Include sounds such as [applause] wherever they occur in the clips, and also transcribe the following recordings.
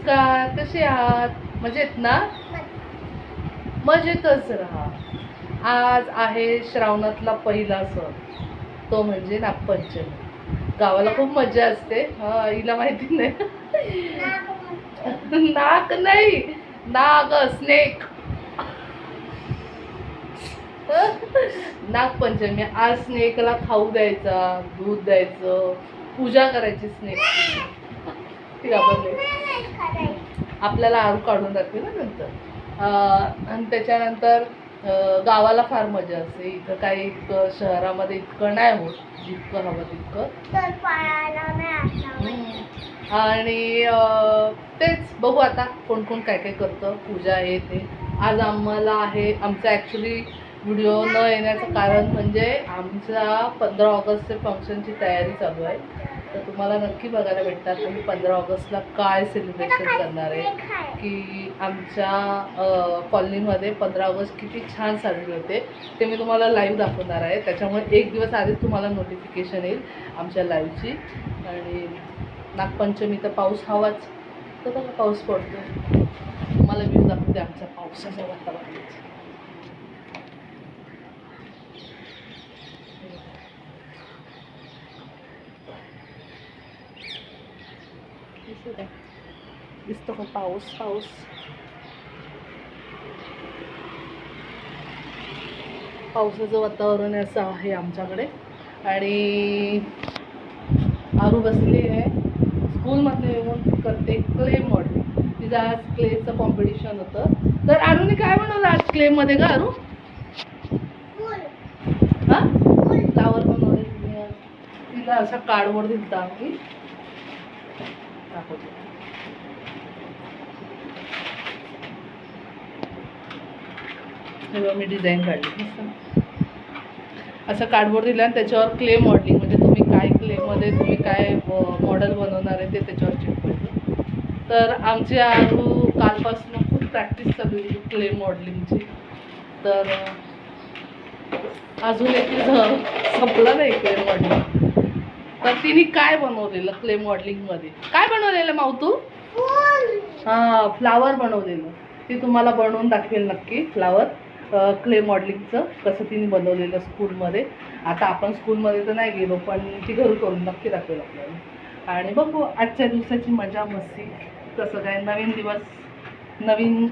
नमस्कार कसे आहात? मजेत ना? मजेतच राहा. आज आहे श्रावणातला पहिला सण. तो म्हणजे नागपंचमी. गावाला खूप मजा असते. हा हिला माहिती नाही. नाग नाही. नाग स्नेक नागपंचमी. आज स्नेकला खाऊ द्यायचा दूध द्यायचं पूजा करायची स्नेक घाबरली आपल्याला आरू काढून दाखवे ना नंतर. आणि त्याच्यानंतर गावाला फार मजा असते. इथं काही इतकं शहरामध्ये इतकं नाही होत जितकं हवं तितकं. आणि तेच बघू आता कोण कोण काय काय करतं पूजा हे ते. आज आम्हाला आहे आमचं ॲक्च्युली व्हिडिओ न येण्याचं कारण म्हणजे आमच्या पंधरा ऑगस्टच्या फंक्शनची तयारी चालू आहे. तर तुम्हाला नक्की बघायला भेटतात आम्ही पंधरा ऑगस्टला काय सेलिब्रेशन करणार आहे. की आमच्या कॉलनीमध्ये पंधरा ऑगस्ट किती छान साजरी होते. ते मी तुम्हाला लाईव्ह दाखवणार आहे. त्याच्यामुळे एक दिवस आधीच तुम्हाला नोटिफिकेशन येईल आमच्या लाईव्हची आणि नागपंचमी तर पाऊस हवाच. तर बघा पाऊस पडतो तुम्हाला व्ह्यू दाखवते आमच्या पावसाच्या वातावरणाचा. दिसत आहे दिसतो का पाऊस पाऊस पावसाचं वातावरण असं आहे आमच्याकडे. आणि आरू बसली आहे. स्कूलमधले येऊन करते क्ले मॉडेल तिचं आज क्लेचं कॉम्पिटिशन होतं. तर आरूने काय बनवलं आज क्लेमध्ये का आरू? हां? फ्लावर बनवले. तिला असा कार्डबोर्ड दिलता आम्ही. दाखवते. मी डिझाईन काढली. मस्त. असं कार्डबोर्ड दिलं आणि त्याच्यावर क्ले मॉडेलिंग म्हणजे तुम्ही काय क्लेमध्ये तुम्ही काय मॉडेल बनवणार आहे ते त्याच्यावर चिटकवायचं तर आमची आरू कालपासून खूप प्रॅक्टिस चालू आहे क्ले मॉडेलिंगची तर अजून एक संपलं नाही क्ले मॉडेलिंग तर तिने काय बनवलेलं क्ले मॉडेलिंगमध्ये काय बनवलेलं माऊ तू? हां फ्लावर बनवलेलं. ती तुम्हाला बनवून दाखवेल नक्की फ्लावर क्ले मॉडेलिंगचं कसं तिने बनवलेलं स्कूलमध्ये आता आपण स्कूलमध्ये तर नाही गेलो पण ती घरी करून नक्की दाखवेल आपल्याला. आणि बघू आजच्या दिवसाची मजा मस्ती. कसं काय नवीन दिवस नवीन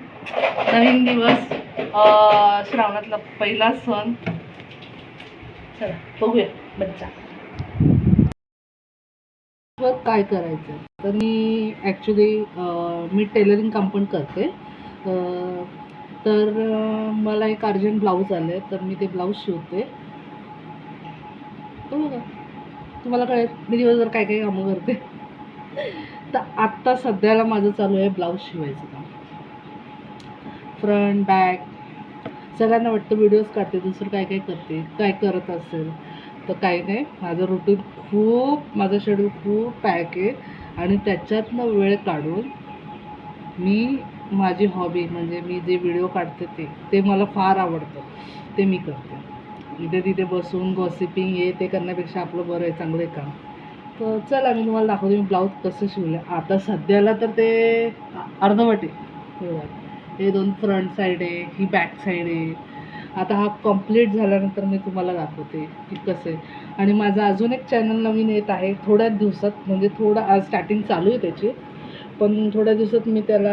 नवीन दिवस. श्रावणातला पहिला सण. चला बघूया मज्जा. वर काय करायचं? तर मी ॲक्च्युली मी टेलरिंग काम पण करते. तर मला एक अर्जंट ब्लाऊज आलं आहे तर मी ते ब्लाऊज शिवते. तो बघा. तुम्हाला कळेल मी दिवसभर काय काय कामं करते. [laughs] तर आत्ता सध्याला माझं चालू आहे ब्लाऊज शिवायचं काम. फ्रंट बॅक सगळ्यांना वाटतं व्हिडिओज काढते दुसरं काय काय करते काय करत असेल. तर काही नाही. माझं रुटीन खूप माझं शेड्यूल खूप पॅक आहे. आणि त्याच्यातनं वेळ काढून मी माझी हॉबी म्हणजे मी जे व्हिडिओ काढते ते ते मला फार आवडतं. ते मी करते. इथे तिथे बसून गॉसिपिंग हे ते करण्यापेक्षा आपलं बरं आहे चांगलं आहे काम. तर चला मी तुम्हाला दाखवते मी ब्लाऊज कसं शिवलं आता सध्याला तर ते अर्धवट आहे. हे हे दोन फ्रंट साईड आहे ही बॅक साईड आहे. आता हा कंप्लीट झाल्यानंतर मी तुम्हाला दाखवते की कसं आहे. आणि माझा अजून एक चॅनल नवीन येत आहे थोड्याच दिवसात म्हणजे थोडा आज स्टार्टिंग चालू आहे त्याची. पण थोड्या दिवसात मी त्याला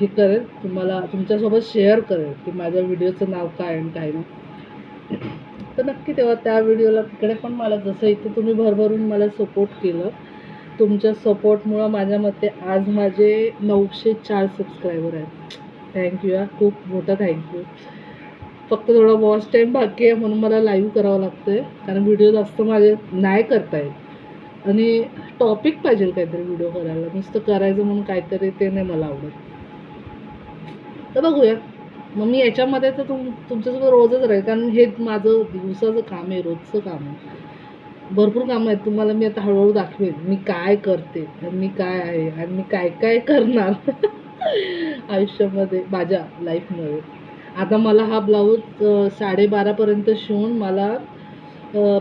हे करेल तुम्हाला तुमच्यासोबत शेअर करेल की माझ्या व्हिडिओचं नाव काय आणि काय नाही. तर नक्की तेव्हा त्या व्हिडिओला तिकडे पण मला जसं इथे तुम्ही भरभरून मला सपोर्ट केलं तुमच्या सपोर्टमुळं माझ्या मते आज माझे नऊशे चार सबस्क्रायबर आहेत. थँक्यू या खूप मोठं थँक्यू फक्त थोडं वॉच टाईम बाकी आहे म्हणून मला लाईव्ह करावं लागतं आहे कारण व्हिडिओ जास्त माझे नाही करता येत आणि टॉपिक पाहिजे काहीतरी व्हिडिओ करायला. नुसतं करायचं म्हणून काहीतरी ते नाही मला आवडत. तर बघूया. मग मी याच्यामध्ये तर तुम तुमच्यासोबत रोजच राहील. कारण हे माझं दिवसाचं काम आहे रोजचं काम आहे. भरपूर कामं आहेत. तुम्हाला मी आता हळूहळू दाखवेन. मी काय करते आणि मी काय आहे आणि मी काय काय करणार [laughs] आयुष्यामध्ये माझ्या लाईफमध्ये आता मला हा ब्लाऊज साडेबारापर्यंत शिवून मला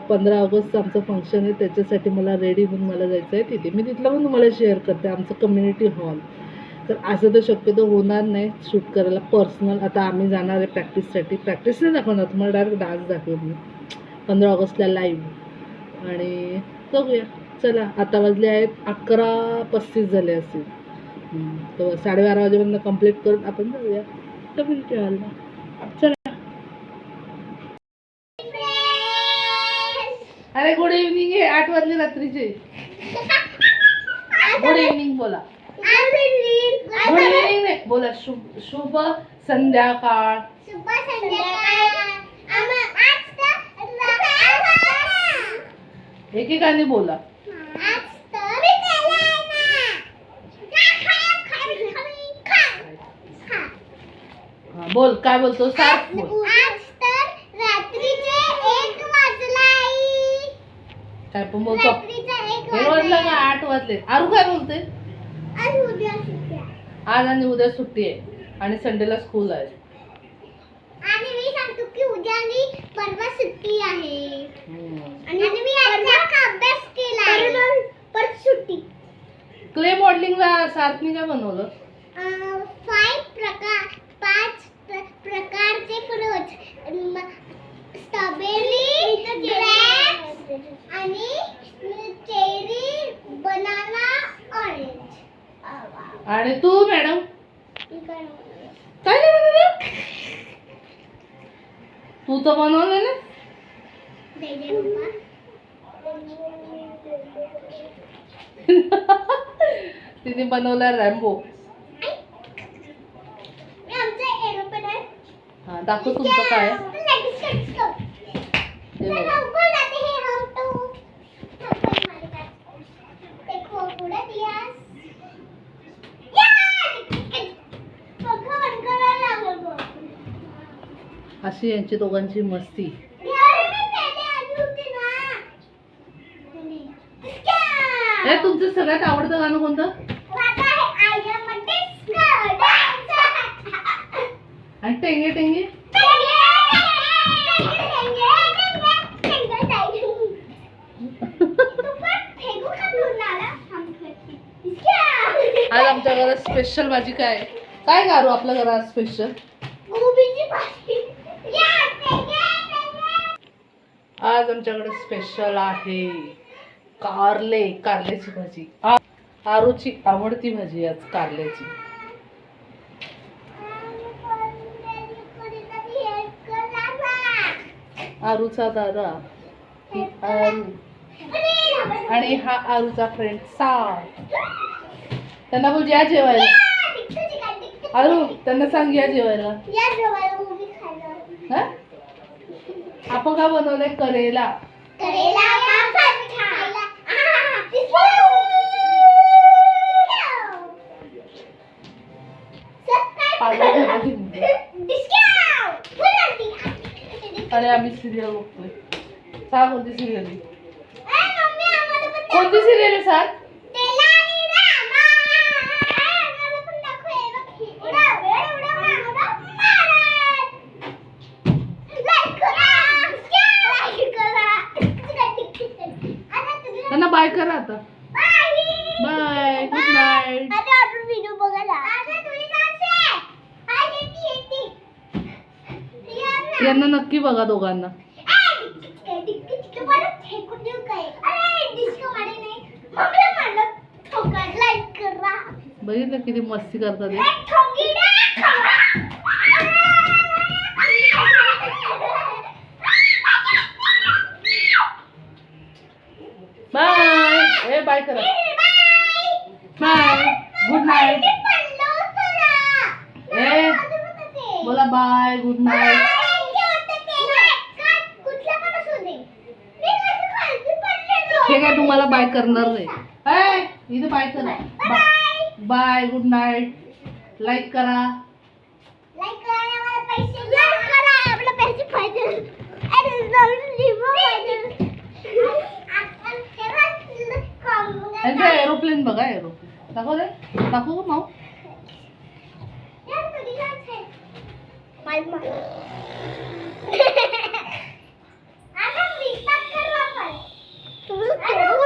पंधरा ऑगस्ट आमचं फंक्शन आहे त्याच्यासाठी मला रेडी होऊन मला जायचं आहे तिथे. मी तिथलं पण तुम्हाला शेअर करते आमचं कम्युनिटी हॉल तर असं तर शक्यतो होणार नाही शूट करायला पर्सनल आता आम्ही जाणार आहे प्रॅक्टिससाठी प्रॅक्टिस नाही दाखवणार तुम्हाला डायरेक्ट डान्स दाखवेल मी. पंधरा ऑगस्टला लाईव्ह आणि बघूया. चला आता वाजले आहेत अकरा पस्तीस झाले असतील तर साडेबारा वाजेपर्यंत कंप्लीट करून आपण जाऊया. कम्युनिटी हॉलला चला. अरे गुड इव्हनिंग आहे आठ वाजले रात्रीचे. गुड इव्हनिंग बोला. गुड इव्हनिंग नाही बोला शुभ शुभ संध्याकाळ. एकेकाने बोला. बोल काय बोलतो? सार्थ बोल. काय पण बोलतो. हे वाजलं. का आठ वाजले? आरू काय बोलते आज आणि उद्या सुट्टी आहे आणि संडेला स्कूल आहे. आणि मी सांगतो की उद्या आणि परवा सुट्टी आहे. हम्म. आणि मी आजचा अभ्यास केला आहे. परत सुट्टी. क्ले मॉडेलिंगला सार्थनी काय बनवलं? फाईव्ह प्रकार पाच प्रकारचे फ्रूट स्ट्रॉबेरी ग्रेप्स आणि चेरी बनाना ऑरेंज आणि तू मॅडम काय बनवलं तू तर बनवलं ना. [laughs] तिने बनवला रॅम्बो आमचं एरोप्लेन आहे हा दाखव तुमचं काय आहे. लगेच कट कर. ते मैं बघ. हमको लाते हैं हम तो थप्पड़ मारेगा देखो पूरा दिया अशी यांची दोघांची मस्ती. तुमचं सगळ्यात आवडतं गाणं कोणतं? आणि टेंगे टेंगे? आज आमच्या घरात स्पेशल भाजी काय? काय गारू आपल्या घरात स्पेशल आज आमच्याकडे स्पेशल आहे कारले कारल्याची भाजी. आ- आरूची आवडती भाजी आज कारल्याची. आरूचा दादा ही आरू. आणि हा आरूचा फ्रेंड सार त्यांना बोल या जेवायला. आरू त्यांना सांग या जेवायला. हा? आपण का बनवलंय? करेला. आणि आम्ही सिरियल बघतोय. सांग कोणती सिरियल कोणती सिरियल आहे सांग बाय करा आता. बाय गुड नाईट व्हिडिओ बघायला. यांना नक्की बघा दोघांना. बघितलं किती मस्ती करतात हे? बाय ए बाय करा बाय गुड नाईट ए बोला बाय गुड नाईट हे काय तुम्हाला बाय करणार नाही. इथे बाय करा. Bye good night. लाईक करा. लाईक करा आणि आम्हाला पैसे द्या. लाईक करा. आपला पैसे पाहिजे. अरे जाऊन लिहू पाहिजे. आपण तेव्हा कॉम- यांचं एरोप्लेन बघा एरोप्लेन दाखव रे दाखव माऊ? यार, Kırık kırık.